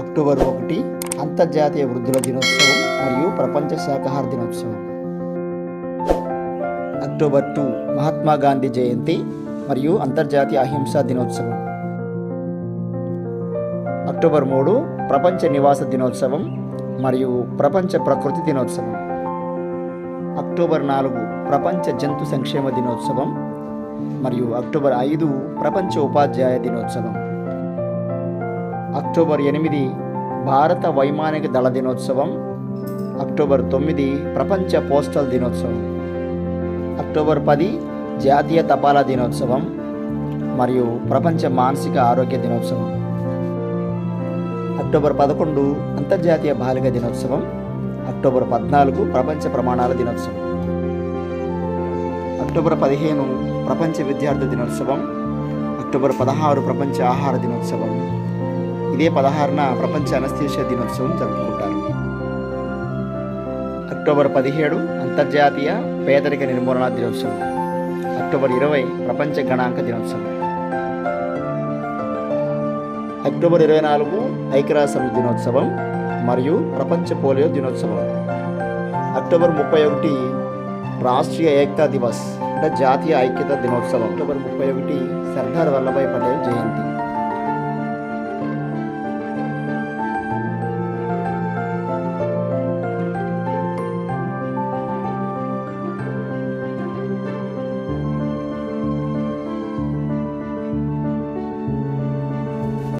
October ఒకటి అంతర్జాతీయ వృద్ధుల దినోత్సవం మరియు ప్రపంచ శాకాహార దినోత్సవం. అక్టోబర్ టూ మహాత్మా గాంధీ జయంతి మరియు అంతర్జాతీయ అహింసా దినోత్సవం. అక్టోబర్ మూడు ప్రపంచ నివాస దినోత్సవం మరియు ప్రపంచ ప్రకృతి దినోత్సవం. అక్టోబర్ నాలుగు ప్రపంచ జంతు సంక్షేమ దినోత్సవం మరియు అక్టోబర్ ఐదు ప్రపంచ ఉపాధ్యాయ దినోత్సవం. అక్టోబర్ ఎనిమిది భారత వైమానిక దళ దినోత్సవం. అక్టోబర్ తొమ్మిది ప్రపంచ పోస్టల్ దినోత్సవం. అక్టోబర్ పది జాతీయ తపాలా దినోత్సవం మరియు ప్రపంచ మానసిక ఆరోగ్య దినోత్సవం. అక్టోబర్ పదకొండు అంతర్జాతీయ బాలిక దినోత్సవం. అక్టోబర్ పద్నాలుగు ప్రపంచ ప్రమాణాల దినోత్సవం. అక్టోబర్ పదిహేను ప్రపంచ విద్యార్థి దినోత్సవం. అక్టోబర్ పదహారు ప్రపంచ ఆహార దినోత్సవం. ఇదే పదహారున ప్రపంచ అనస్థేషియా దినోత్సవం జరుపుకుంటారు. అక్టోబర్ పదిహేడు అంతర్జాతీయ పేదరిక నిర్మూలన దినోత్సవం. అక్టోబర్ ఇరవై ప్రపంచ గణాంక దినోత్సవం. అక్టోబర్ ఇరవై నాలుగు ఐక్యరాజ్య సమితి దినోత్సవం మరియు ప్రపంచ పోలియో దినోత్సవం. అక్టోబర్ ముప్పై ఒకటి రాష్ట్రీయ ఏకతా దివస్ అంటే జాతీయ ఐక్యత దినోత్సవం. అక్టోబర్ ముప్పై ఒకటి సర్దార్ వల్లభాయ్ పటేల్ జయంతి.